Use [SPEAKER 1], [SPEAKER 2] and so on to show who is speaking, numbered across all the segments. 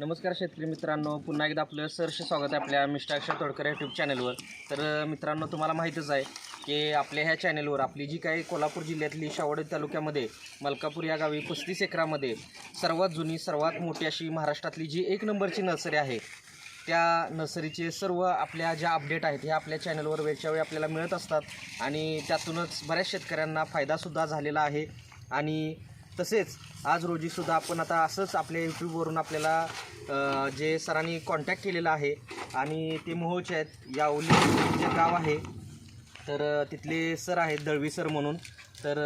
[SPEAKER 1] नमस्कार शेतकरी मित्रांनो पुन्हा एकदा आपलं सरसे स्वागत आहे आपल्या मिस्टर अक्षर तोडकर यूट्यूब चॅनलवर तर मित्रांनो तुम्हाला माहीतच आहे की आपल्या ह्या चॅनलवर आपली जी काही कोल्हापूर जिल्ह्यातली शावडी तालुक्यामध्ये मलकापूर या गावी पस्तीस एकरामध्ये सर्वात जुनी सर्वात मोठी अशी महाराष्ट्रातली जी एक नंबरची नर्सरी आहे त्या नर्सरीचे सर्व आपल्या ज्या अपडेट आहेत ह्या आपल्या चॅनलवर वेळच्या वेळी आपल्याला मिळत असतात. आणि त्यातूनच बऱ्याच शेतकऱ्यांना फायदासुद्धा झालेला आहे. आणि तसेच आज रोजीसुद्धा आपण आता असंच आपल्या यूट्यूबवरून आपल्याला जे सरांनी कॉन्टॅक्ट केलेला आहे आणि ते मोहोळचे आहेत यावली जे गाव आहे तर तिथले सर आहेत दळवी सर म्हणून. तर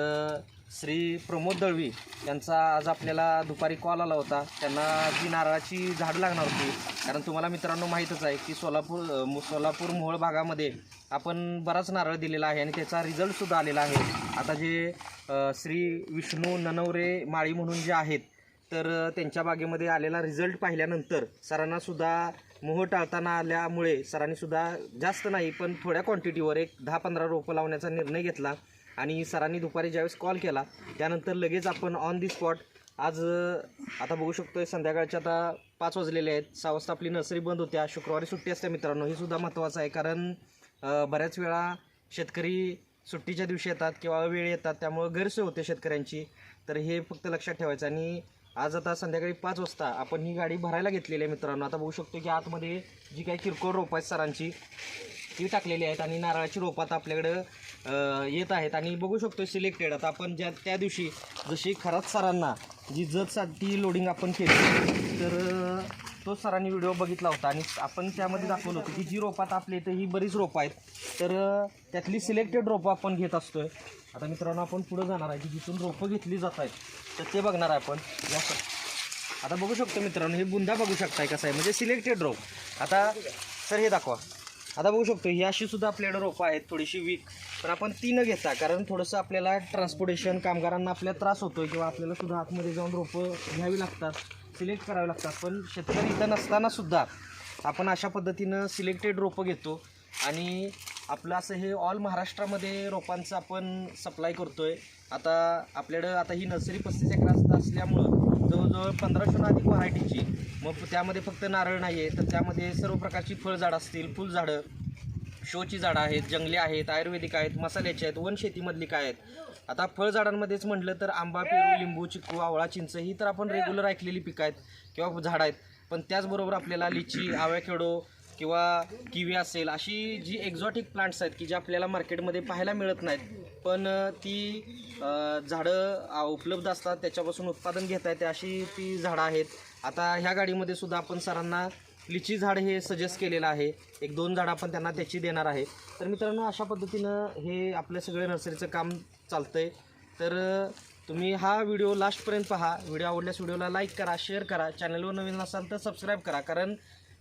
[SPEAKER 1] श्री प्रमोद दळवी यांचा आज आपल्याला दुपारी कॉल आला होता. त्यांना जी नारळाची झाड लागणार होती कारण तुम्हाला मित्रांनो माहीतच आहे की सोलापूर सोलापूर मोहोळ भागामध्ये आपण बराच नारळ दिलेला आहे आणि त्याचा रिझल्टसुद्धा आलेला आहे. आता जे श्री विष्णू ननवरे माळी म्हणून जे आहेत तर त्यांच्या बागेमध्ये आलेला रिझल्ट पाहिल्यानंतर सरांनासुद्धा मोह टाळताना आल्यामुळे सरांनीसुद्धा जास्त नाही पण थोड्या क्वांटिटीवर एक दहा पंधरा रोपं लावण्याचा निर्णय घेतला. आणि सरांनी दुपारी ज्यावेळेस कॉल केला त्यानंतर लगेच आपण ऑन दी स्पॉट आज आता बघू शकतो आहे संध्याकाळच्या आता पाच वाजलेले आहेत. सहा वाजता आपली नर्सरी बंद होत्या. शुक्रवारी सुट्टी असते मित्रांनो. हे सुद्धा महत्त्वाचं आहे कारण बऱ्याच वेळा शेतकरी सुट्टीच्या दिवशी येतात किंवा वेळ येतात त्यामुळं गैरसोय होते शेतकऱ्यांची. तर हे फक्त लक्षात ठेवायचं. आणि आज आता संध्याकाळी पाच वाजता आपण ही गाडी भरायला घेतलेली आहे मित्रांनो. आता बघू शकतो की आतमध्ये जी काही किरकोळ रोप आहेत सरांची ती टाकलेली आहेत आणि नारळाची रोपं आता आपल्याकडं येत आहेत. आणि बघू शकतो सिलेक्टेड आता आपण ज्या त्या दिवशी जशी खरात सरांना जी जतसाठी लोडिंग आपण केली तर तो सरांनी व्हिडिओ बघितला होता. आणि आपण त्यामध्ये दाखवलं होतं की जी रोपात आपल्या इथं ही बरीच रोपं आहेत. तर त्यातली सिलेक्टेड रोपं आपण घेत असतो आहे आता मित्रांनो आपण पुढं जाणार आहे की जिथून रोपं घेतली जात आहेत तर ते बघणार आहे आपण. या सर. आता बघू शकतो मित्रांनो हे बुंदा बघू शकताय कसं आहे. म्हणजे सिलेक्टेड रोप. आता सर हे दाखवा. आता बघू शकतो ही अशी सुद्धा आपल्याकडे रोपं आहेत थोडीशी वीक पण आपण ती न घेता कारण थोडंसं आपल्याला ट्रान्सपोर्टेशन कामगारांना आपल्याला त्रास होतो किंवा आपल्याला सुद्धा आतमध्ये जाऊन रोपं घ्यावी लागतात सिलेक्ट करावी लागतात. पण शेतकरी इथं नसताना सुद्धा आपण अशा पद्धतीनं सिलेक्टेड रोपं घेतो आणि आपलं असं हे ऑल महाराष्ट्रामध्ये रोपांचं आपण सप्लाय करतोय. आता आपल्याकडं आता ही नर्सरी पस्तीस एकर असल्यामुळं जवळजवळ पंधराशेहून अधिक व्हरायटीची मग त्यामध्ये फक्त नारळ नाही आहे तर त्यामध्ये सर्व प्रकारची फळझाडं असतील फुलझाडं शोची झाडं आहेत जंगली आहेत आयुर्वेदिक आहेत मसाल्याचे आहेत वनशेतीमधली काय आहेत. आता फळझाडांमध्येच म्हटलं तर आंबा पेरू लिंबू चिक्कू आवळा चिंच ही तर आपण रेग्युलर ऐकलेली पिकं आहेत किंवा झाडं आहेत. पण त्याचबरोबर आपल्याला लिची आव्याखेडो किंवा किवी असेल अशी जी एक्झॉटिक प्लांट्स आहेत की जी आपल्याला मार्केटमध्ये पाहायला मिळत नाहीत पण ती झाडं उपलब्ध असतात त्याच्यापासून उत्पादन घेता येते अशी ती झाडं आहेत. आता ह्या गाडीमध्ये सुद्धा आपण सरांना लिची झाड हे सजेस्ट केलेलं आहे. एक दोन झाडं आपण त्यांना त्याची देणार आहे. तर मित्रांनो अशा पद्धतीनं हे आपलं सगळं नर्सरीचं काम चालतं आहे तर तुम्ही हा व्हिडिओ लास्टपर्यंत पहा. व्हिडिओ आवडल्यास व्हिडिओला लाईक करा शेअर करा. चॅनलवर नवीन असाल तर सबस्क्राईब करा. कारण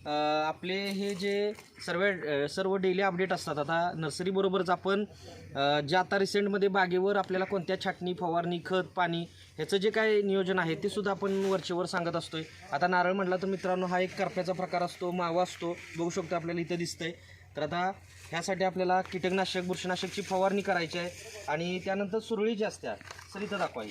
[SPEAKER 1] आपले हे जे सर्व सर्व डेली अपडेट असतात आता नर्सरीबरोबरच आपण जे आता रिसेंटमध्ये बागेवर आपल्याला कोणत्या छाटणी फवारणी खत पाणी ह्याचं जे काय नियोजन आहे ते सुद्धा आपण वरचेवर सांगत असतो आहे आता नारळ म्हटला तर मित्रांनो हा एक करप्याचा प्रकार असतो मावा असतो. बघू शकतो आपल्याला इथं दिसतं आहे तर आता ह्यासाठी आपल्याला कीटकनाशक बुरशीनाशकची फवारणी करायची आहे आणि त्यानंतर सुरळी जी असत्या सर इथं दाखवा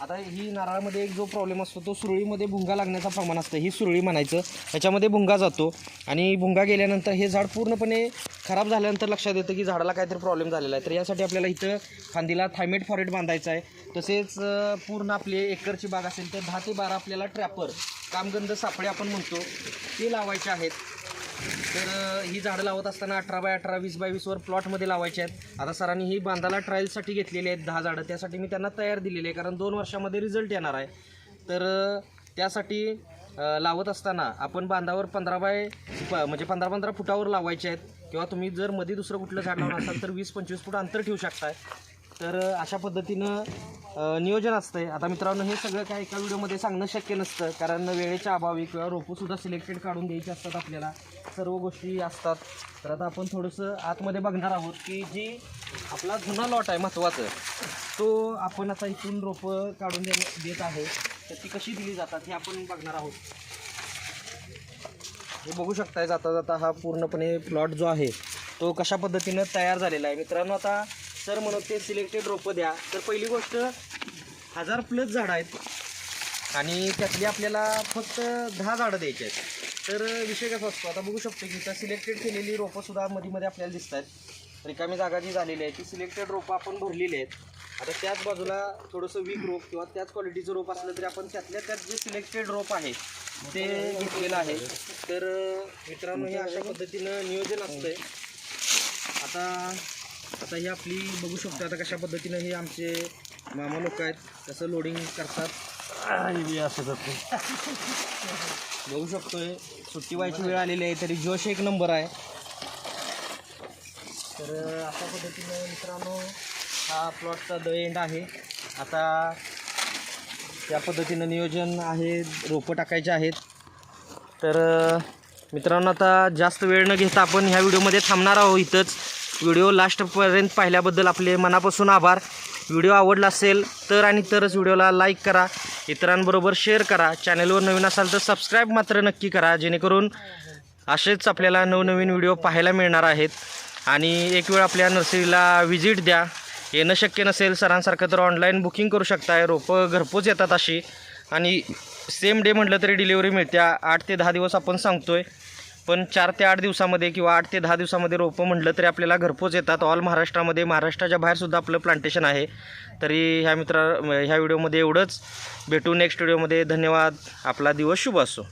[SPEAKER 1] आता ही नारळामध्ये एक जो प्रॉब्लेम असतो तो सुरळीमध्ये भुंगा लागण्याचं प्रमाण असतं. ही सुरळी म्हणायचं. ह्याच्यामध्ये भुंगा जातो. आणि भुंगा गेल्यानंतर हे झाड पूर्णपणे खराब झाल्यानंतर लक्षात येतं की झाडाला काहीतरी प्रॉब्लेम झालेला आहे. तर यासाठी आपल्याला इथं फांदीला थायमेट फॉरेट बांधायचं आहे. तसेच पूर्ण आपली एकरची बाग असेल तर दहा ते बारा आपल्याला ट्रॅपर कामगंध सापळे आपण म्हणतो ते लावायचे आहेत. तर ही झाडं लावत असताना अठरा बाय अठरा वीस बाय वीसवर प्लॉटमध्ये लावायचे आहेत. आता सरांनी ही बांधाला ट्रायलसाठी घेतलेली आहेत दहा झाडं. त्यासाठी मी त्यांना तयार दिलेली आहे कारण दोन वर्षामध्ये रिझल्ट येणार आहे. तर त्यासाठी लावत असताना आपण बांधावर पंधरा बाय प म्हणजे पंधरा पंधरा फुटावर लावायचे आहेत. किंवा तुम्ही जर मध्ये दुसरं कुठलं झाड लावणार असाल तर वीस पंचवीस फूट अंतर ठेवू शकताय. तर अशा पद्धतीनं नियोजन नियोजन असतंय. आता मित्रांनो हे सगळं काय एका व्हिडिओमध्ये सांगणं शक्य नसतं. कारण वेळेच्या अभावी किंवा रोपंसुद्धा सिलेक्टेड काढून द्यायची असतात आपल्याला. सर्व गोष्टी असतात. तर आता आपण थोडंसं आतमध्ये बघणार आहोत की जी आपला जुना लॉट आहे महत्त्वाचं तो आपण आता इथून रोपं काढून दे देत आहे. तर ती कशी दिली जातात हे आपण बघणार आहोत. हे बघू शकताय जाता जाता हा पूर्णपणे प्लॉट जो आहे तो कशा पद्धतीनं तयार झालेला आहे. मित्रांनो आता सर म्हणत ते सिलेक्टेड रोपं द्या. तर पहिली गोष्ट हजार प्लस झाडं आहेत. आणि त्यातली आपल्याला फक्त दहा झाडं द्यायची आहेत. तर विषय कसा असतो? आता बघू शकतो की त्या सिलेक्टेड केलेली रोपंसुद्धा मध्ये आपल्याला दिसत आहेत. रिकामी जागा जी झालेली आहे ती सिलेक्टेड रोपं आपण भरलेली आहेत. आता त्याच बाजूला थोडंसं वीक रोप किंवा त्याच क्वालिटीचं रोप असलं तरी आपण त्यातल्या त्यात जे सिलेक्टेड रोप आहे ते घेतलेलं आहे. तर मित्रांनो हे अशा पद्धतीनं नियोजन असतंय. आता आता ही आपली बघू शकतो आता कशा पद्धतीनं हे आमचे मामा लोक आहेत कसं लोडिंग करतात.
[SPEAKER 2] असं करतो
[SPEAKER 1] बघू शकतोय सुट्टी व्हायची वेळ आलेली आहे तरी जोश एक नंबर आहे. तर अशा पद्धतीनं मित्रांनो हा प्लॉटचा द एंड आहे. आता त्या पद्धतीनं नियोजन आहे रोपं टाकायचे आहेत. तर मित्रांनो आता जास्त वेळ न घेता आपण ह्या व्हिडिओमध्ये थांबणार आहोत इथंच. व्हिडिओ लास्टपर्यंत पाहिल्याबद्दल आपले मनापासून आभार. व्हिडिओ आवडला असेल तर आणि तरच व्हिडिओला लाईक करा. इतरांबरोबर शेअर करा. चॅनलवर नवीन असाल तर सबस्क्राईब मात्र नक्की करा. जेणेकरून असेच आपल्याला नवनवीन व्हिडिओ पाहायला मिळणार आहेत. आणि एक वेळ आपल्या नर्सरीला व्हिजिट द्या. येणं शक्य नसेल सरांसारखं तर ऑनलाईन बुकिंग करू शकताय. रोपं घरपोच येतात अशी. आणि सेम डे म्हटलं तरी डिलिव्हरी मिळते आठ ते दहा दिवस आपण सांगतो आहे पण चार ते आठ दिवसामध्ये किंवा आठ ते दहा दिवसामध्ये रोपं म्हटलं तरी आपल्याला घरपोच येतात. ऑल महाराष्ट्रामध्ये महाराष्ट्राच्या बाहेरसुद्धा आपलं प्लांटेशन आहे. तरी ह्या मित्रा ह्या व्हिडिओमध्ये एवढंच. भेटू नेक्स्ट व्हिडिओमध्ये धन्यवाद. आपला दिवस शुभ असो.